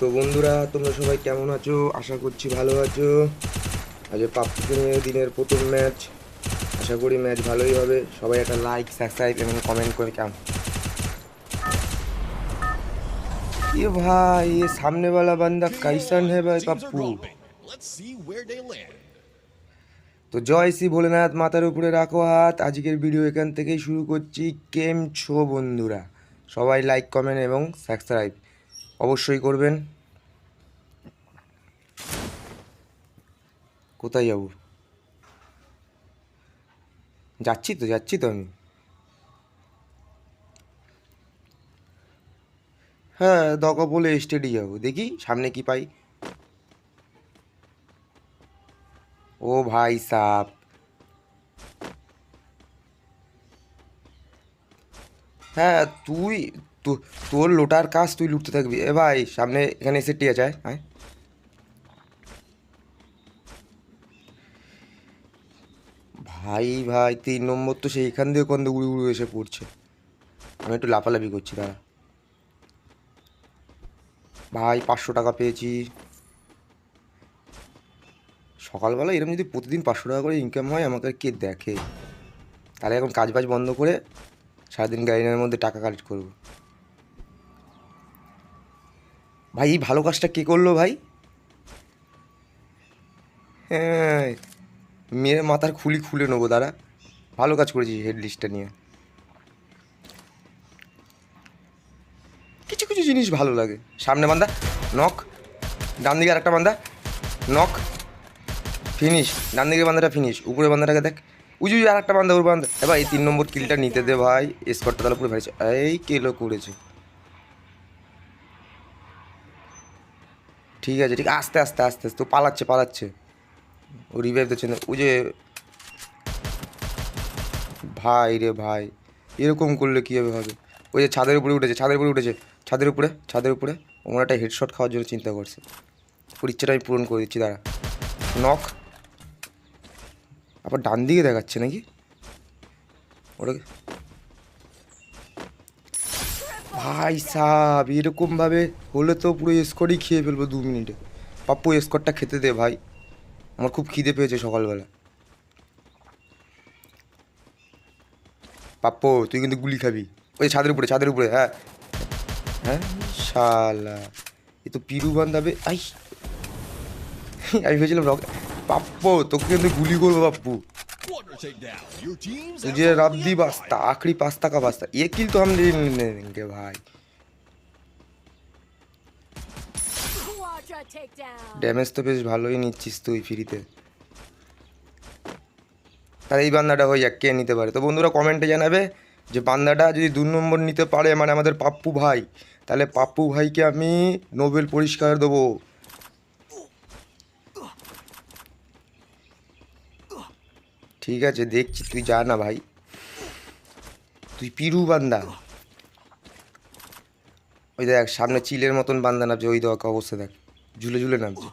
তো বন্ধুরা তোমরা সবাই কেমন আছো আশা করছি ভালো আছো আজ পাপ্পুকে নিয়ে দিনের প্রথম ম্যাচ আশা করি ম্যাচ ভালোই হবে সবাই একটা লাইক সাবস্ক্রাইব এবং কমেন্ট করে কেমন ये भाई ये सामने वाला बंदा कैसन है भाई Teams are Pappu dropping. Let's see where they land. তো জয় শ্রী ভোলেনাথ মাথার উপরে রাখো হাত আজকের ভিডিও এখান থেকেই শুরু করছি কেম ছো বন্ধুরা সবাই লাইক কমেন্ট এবং সাবস্ক্রাইব অবশ্যই করবেন। কোথায় যাব? যাচ্ছি তো যাচ্ছি তো আমি। হ্যাঁ দকা বলে স্টেডি যাব। দেখি সামনে কি পাই। ও ভাই সাপ। হ্যাঁ তুই তো- তোর লোটার কাজ তুই লুটতে থাকবি। এ ভাই, সামনে এখানে এসে টিয়া যায় হ্যাঁ ভাই ভাই, তিন নম্বর তো সেইখান দিয়ে কোন উড়ে উড়ে এসে পড়ছে। আমি একটু লাফালাফি করছি, দাঁড়া। ভাই, পাঁচশো টাকা পেয়েছি। সকালবেলা এরকম যদি প্রতিদিন পাঁচশো টাকা করে ইনকাম হয়, আমাকে কে দেখে? তাহলে এখন কাজ বাজ বন্ধ করে সারাদিন গাড়ির মধ্যে টাকা কালেক্ট করব। ভাই, এই ভালো কাজটা কে করল ভাই? হ্যাঁ মেয়ের মাথার খুলি খুলে নেব, দাঁড়া। ভালো কাজ করেছি হেড লিস্টটা নিয়ে। কিছু কিছু জিনিস ভালো লাগে। সামনে বান্দা নক ডান দিকে আরেকটা বান্দা নক ফিনিশ ডান দিকে বান্দাটা ফিনিশ উপরে বান্দাটাকে দেখ। উজু আর একটা বান্দা, ওর বান্দা। এবার এই তিন নম্বর কিলটা নিতে দে ভাই। স্কটটা তাহলে পুরো ভেড়েছে এই কেলো করেছে। ঠিক আছে, ঠিক, আস্তে আস্তে আস্তে আস্তে পালাচ্ছে পালাচ্ছে। ও রিভাইভ দিচ্ছে না। ও যে ভাই রে ভাই, এরকম করলে কীভাবে হবে ওই যে ছাদের উপরে উঠেছে, ছাদের উপরে উঠেছে, ছাদের উপরে ছাদের উপরে, ওনার একটা হেডশট খাওয়ার জন্য চিন্তা করছে। ওর ইচ্ছেটা আমি পূরণ করে দিচ্ছি, দাঁড়া। নখ আবার ডান দিকে দেখাচ্ছে নাকি? ওটা ভাই সাব এরকমভাবে হলে তো পুরো স্কটই খেয়ে ফেলব দু মিনিটে। পাপ্পু স্কটটা খেতে দে ভাই। আমার খুব খিদে পেয়েছে সকালবেলা। পাপ্পু, তুই কিন্তু গুলি খাবি। ওই ছাদের উপরে ছাদের উপরে হ্যাঁ। হ্যাঁ শালা। এ তো পিরু বান্ধাবে, আই। আমি ভেবেছিলাম রক পাপ্পু, তোকে কিন্তু গুলি করব, Pappu. Quadra takedown. Your team's तुझे रब दी बस्ता आखिरी पास्ता का पास्ता ये किल तो हम ले लेंगे भाई Quadra takedown. ড্যামেজ তো বেশ ভালোই নিচ্ছিস তুই ফ্রিতে তাহলে এই বান্দাটা হয়ে যাক কে নিতে পারে তো বন্ধুরা কমেন্টে জানাবে যে বান্দাটা যদি দু নম্বর নিতে পারে মানে আমাদের পাপ্পু ভাই তাহলে পাপ্পু ভাইকে আমি নোবেল পুরস্কার দেবো ঠিক আছে, দেখছি, তুই যা না ভাই। তুই পিরু বান্দা। ওই দেখ, সামনে চিলের মতন বান্দা নামছে, ওই দেখ অবস্থা দেখ। ঝুলে ঝুলে নামছে।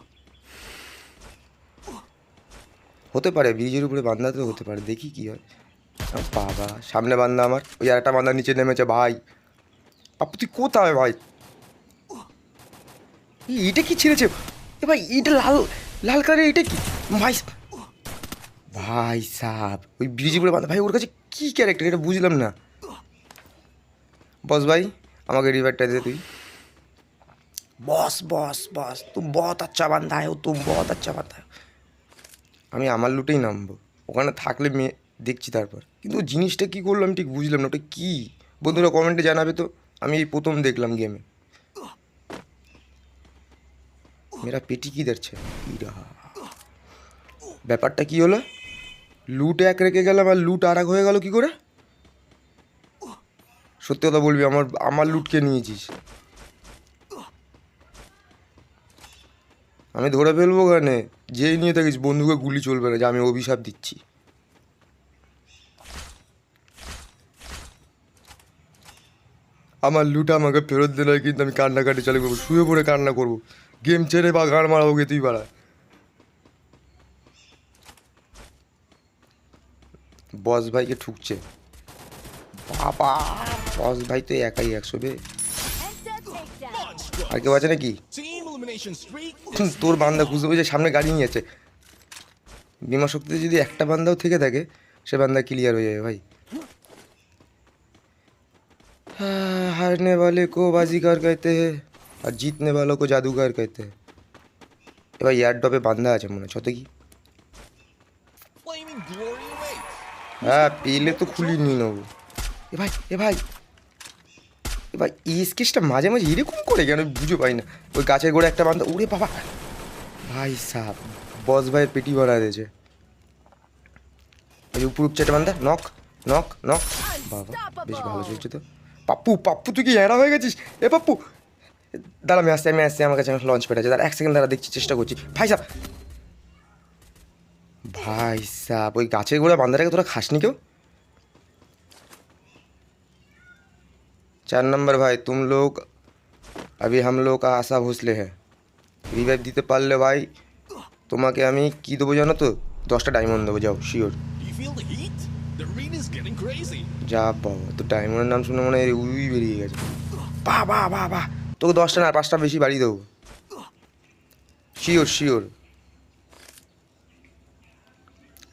হতে পারে, ব্রিজের উপরে বান্দা তো হতে পারে, দেখি কি হয়। বাবা, সামনে বান্দা আমার। ওই আর একটা বান্দা নিচে নেমেছে, ভাই। আপু, তুই কোথায় ভাই? এটা কি ছেড়েছে? এ ভাই, এটা লাল লাল কালারের এটা কি? ভাই ভাই সাহ ওই ব্রিজের উপরে বান্দা ভাই, ওর কাছে কি ক্যারেক্টার এটা বুঝলাম না। বস ভাই, আমাকে রিভারটা দে তুই। বস বস বস তুম বহুত আচ্ছা বান্ধা है তুম বহুত আচ্ছা বান্ধা আমি আমার লুটেই নামবো। ওখানে থাকলে মেয়ে, দেখছি তারপর। কিন্তু জিনিসটা কী করল আমি ঠিক বুঝলাম না, ওটা কী? বন্ধুরা কমেন্টে জানাবে তো। আমি এই প্রথম দেখলাম গেমে মেরা পেটি কি দেখছে? ব্যাপারটা কি হলো? লুট এক রেখে গেলাম আর লুট আর হয়ে গেল কি করে? সত্যি কথা বলবি, আমার আমার লুটকে নিয়েছিস? আমি ধরে ফেলব ওখানে, যেই নিয়ে থাকিস, বন্ধুকে গুলি চলবে না, যে আমি অভিশাপ দিচ্ছি। আমার লুট আমাকে ফেরত দিলে কিন্তু আমি কান্নাকাটি চালু করব শুয়ে পড়ে কান্না করব। গেম ছেড়ে বা গান মারাবো গে তুই বাড়া বস ভাইকে ঠুকছে বাবা বস ভাই তো একাই একশো বে Enter takedown. Monstrous. আর কেউ আছে নাকি Team elimination streak হুম, তোর বান্দা খুঁজে বুঝে সামনে গাড়ি নিয়েছে বিমা শক্তিতে যদি একটা বান্দাও থেকে থাকে সে বান্দা ক্লিয়ার হয়ে যাবে ভাই हाँ, हारने वाले को बाजीगर कहते हैं আর জিতনে वालों को জাদুঘর कहते हैं এবার এয়ার ড্রপে বান্ধা আছে মনে হচ্ছে কি হ্যাঁ পেলে তো খুলি নিয়ে নেব। এ ভাই এ ভাই। এ ভাই এই স্কেচটা মাঝে মাঝে এরকম করে কেন বুঝে পাই না। ওই গাছের গোড়ে একটা বান্ধা উড়ে বাবা। ভাই সাহ বস ভাইয়ের পেটি ভরা দিয়েছে। ওই উপর উপচে একটা বান্ধা, নক নক নক। বাবা, বেশ ভালো চলছে তো। পাপ্পু পাপ্পু, তুই কি এড়া হয়ে গেছিস? এ পাপ্পু। দাঁড়া, আমি আসছি আমি আসছি, আমার কাছে লঞ্চ পেট আছে। দাঁড়া, এক সেকেন্ড দাঁড়া, দেখছি, চেষ্টা করছি। ভাই সাহ ভাই সাপ ওই গাছের গোড়া বান্দাটাকে তোরা খাসনি কেউ? চার নম্বর ভাই তুম লোক আবি হাম লোক আশা ভোসলে হ্যাঁ রিভাইভ দিতে পারলে ভাই তোমাকে আমি কি দেবো জানো তো? দশটা ডায়মন্ড দেবো যাও শিওর যা বাবা তো ডায়মন্ডের নাম শুনে মনে হয় উই বেরিয়ে গেছে। বা বা বা বা তোকে দশটা না পাঁচটা বেশি বাড়িয়ে দেবো। শিওর শিওর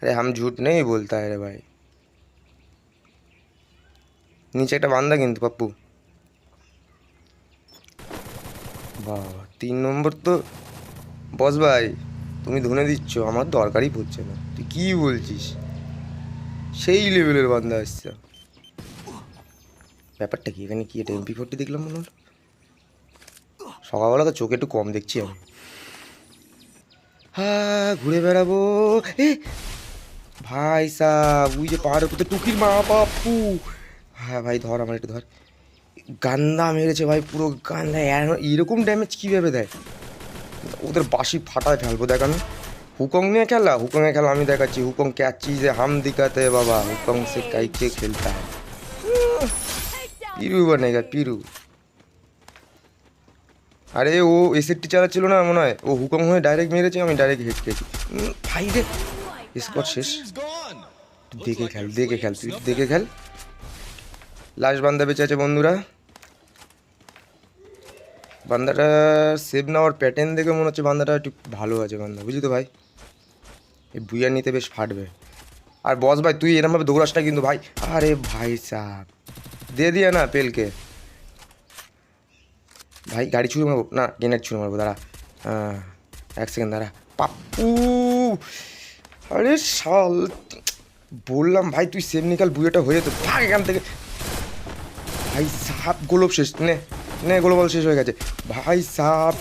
अरे हम झूठ नहीं बोलता है रे भाई নিচে একটা বান্দা কিন্তু পাপ্পু বাবা তিন নম্বর তো বস ভাই তুমি ধনে দিচ্ছ আমার দরকারই পড়ছে না তুই কি বলছিস সেই লেভেলের বান্দা আসছে ব্যাপারটা কি এখানে কি এটা এমপি ফোরটি দেখলাম মনে হলো সকালবেলা তো চোখে একটু কম দেখছি আমি হ্যাঁ ঘুরে বেড়াবো এ ভাই সাহ ওই যে পাহাড়ের উপর টুকির মা, বাপু। হ্যাঁ ভাই, ধর আমার একটু ধর। গান্দা মেরেছে ভাই, পুরো গান্দা। এরকম ড্যামেজ কীভাবে দেয়? ওদের বাসি ফাটায় ফেলব, দেখ আমি। হুকং নিয়ে খেলা? হুকংয়ে খেলা, আমি দেখাচ্ছি। হুকং ক্যাচি যে হাম দিকাতে, বাবা। হুকং সে কাইকে কে হ্যাঁ পিরু বানেগা পিরু। আরে, ও এসে টিচার ছিল না, মনে হয়। ও হুকং হয়ে ডাইরেক্ট মেরেছে, আমি ডাইরেক্ট হেড খেয়েছি। ভাই রে স্কট শেষ দেখে খেল দেখে খেল তুই দেখে খেল লাস্ট বান্দা বেঁচে আছে বন্ধুরা বান্দাটা সেভ নেওয়ার প্যাটার্ন দেখে মনে হচ্ছে বান্দাটা একটু ভালো আছে বান্দা বুঝলি তো ভাই? এই বুইয়া নিতে বেশ ফাটবে। আর বস ভাই তুই এরমভাবে দৌড়াস না কিন্তু ভাই। আরে ভাই সাহ দিয়ে দিয়ে না পেলকে। ভাই গাড়ি ছুঁড়ে মারবো? না গেনার ছুঁড়ে মারবো দাঁড়া। এক সেকেন্ড দাঁড়া। পাপ্পু! আরে শাল, বললাম, ভাই, তুই সেমনিকাল বুয়েটা হয়ে তো ভাগ এখান থেকে। ভাই, সাপ, গোলপ শেষ, নে নে গোলবল শেষ হয়ে গেছে। ভাই, সাপ।